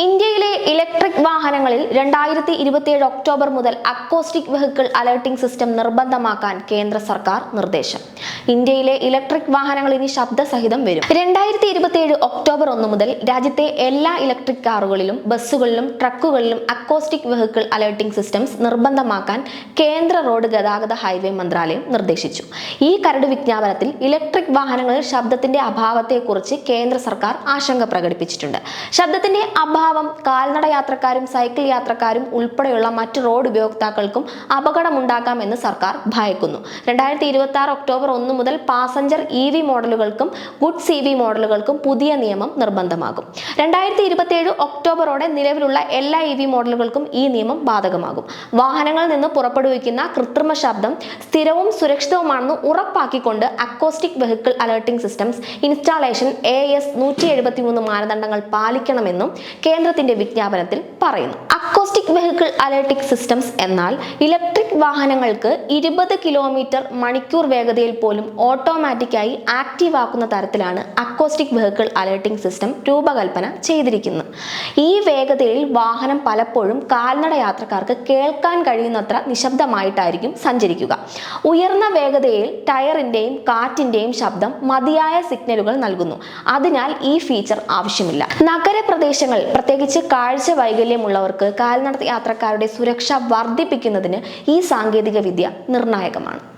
ഇന്ത്യയിലെ ഇലക്ട്രിക് വാഹനങ്ങളിൽ രണ്ടായിരത്തി ഇരുപത്തിയേഴ് ഒക്ടോബർ മുതൽ അക്കോസ്റ്റിക് വെഹിക്കിൾ അലേർട്ടിംഗ് സിസ്റ്റം നിർബന്ധമാക്കാൻ കേന്ദ്ര സർക്കാർ നിർദ്ദേശം. ഇന്ത്യയിലെ ഇലക്ട്രിക് വാഹനങ്ങൾ ഇനി ശബ്ദസഹിതം വരും. രണ്ടായിരത്തി ഇരുപത്തിയേഴ് ഒക്ടോബർ ഒന്ന് മുതൽ രാജ്യത്തെ എല്ലാ ഇലക്ട്രിക് കാറുകളിലും ബസ്സുകളിലും ട്രക്കുകളിലും അക്കോസ്റ്റിക് വെഹിക്കിൾ അലേർട്ടിംഗ് സിസ്റ്റംസ് നിർബന്ധമാക്കാൻ കേന്ദ്ര റോഡ് ഗതാഗത ഹൈവേ മന്ത്രാലയം നിർദ്ദേശിച്ചു. ഈ കരട് വിജ്ഞാപനത്തിൽ ഇലക്ട്രിക് വാഹനങ്ങളിൽ ശബ്ദത്തിന്റെ അഭാവത്തെക്കുറിച്ച് കേന്ദ്ര സർക്കാർ ആശങ്ക പ്രകടിപ്പിച്ചിട്ടുണ്ട്. ശബ്ദത്തിന്റെ അഭാവം കാൽനട യാത്രക്കാരും സൈക്കിൾ യാത്രക്കാരും ഉൾപ്പെടെയുള്ള മറ്റ് റോഡ് ഉപയോക്താക്കൾക്കും അപകടമുണ്ടാക്കാമെന്ന് സർക്കാർ ഭയക്കുന്നു. രണ്ടായിരത്തി ഇരുപത്തി ആറ് ഒക്ടോബർ ഒന്ന് മുതൽ പാസഞ്ചർ ഇ വി മോഡലുകൾക്കും ഗുഡ്സ് ഇ വി മോഡലുകൾക്കും പുതിയ നിയമം നിർബന്ധമാകും. രണ്ടായിരത്തി ഇരുപത്തിയേഴ് ഒക്ടോബറോടെ നിലവിലുള്ള എല്ലാ ഇ വി മോഡലുകൾക്കും ഈ നിയമം ബാധകമാകും. വാഹനങ്ങളിൽ നിന്ന് പുറപ്പെടുവിക്കുന്ന കൃത്രിമ ശബ്ദം സ്ഥിരവും സുരക്ഷിതവുമാണെന്ന് ഉറപ്പാക്കിക്കൊണ്ട് acoustic vehicle alerting systems installation A S നൂറ്റി എഴുപത്തി മൂന്ന് മാനദണ്ഡങ്ങൾ പാലിക്കണമെന്നും കേന്ദ്രത്തിന്റെ വിജ്ഞാപനത്തിൽ പറയുന്നു. അക്കോസ്റ്റിക് വെഹിക്കിൾ അലേർട്ടിക് സിസ്റ്റംസ് എന്നാൽ ഇലക്ട്രിക് വാഹനങ്ങൾക്ക് ഇരുപത് കിലോമീറ്റർ മണിക്കൂർ വേഗതയിൽ പോലും ഓട്ടോമാറ്റിക്കായി ആക്റ്റീവ് ആക്കുന്ന തരത്തിലാണ് അക്കോസ്റ്റിക് വെഹിക്കിൾ അലേർട്ടിംഗ് സിസ്റ്റം രൂപകൽപ്പന ചെയ്തിരിക്കുന്നത്. ഈ വേഗതയിൽ വാഹനം പലപ്പോഴും കാൽനട യാത്രക്കാർക്ക് കേൾക്കാൻ കഴിയുന്നത്ര നിശബ്ദമായിട്ടായിരിക്കും സഞ്ചരിക്കുക. ഉയർന്ന വേഗതയിൽ ടയറിന്റെയും കാറ്റിന്റെയും ശബ്ദം മതിയായ സിഗ്നലുകൾ നൽകുന്നു. അതിനാൽ ഈ ഫീച്ചർ ആവശ്യമില്ല. നഗരപ്രദേശങ്ങൾ പ്രത്യേകിച്ച് കാഴ്ച വൈകല്യമുള്ളവർക്ക് കാൽനട യാത്രക്കാരുടെ സുരക്ഷ വർദ്ധിപ്പിക്കുന്നതിന് ഈ സാങ്കേതിക വിദ്യ നിർണായകമാണ്.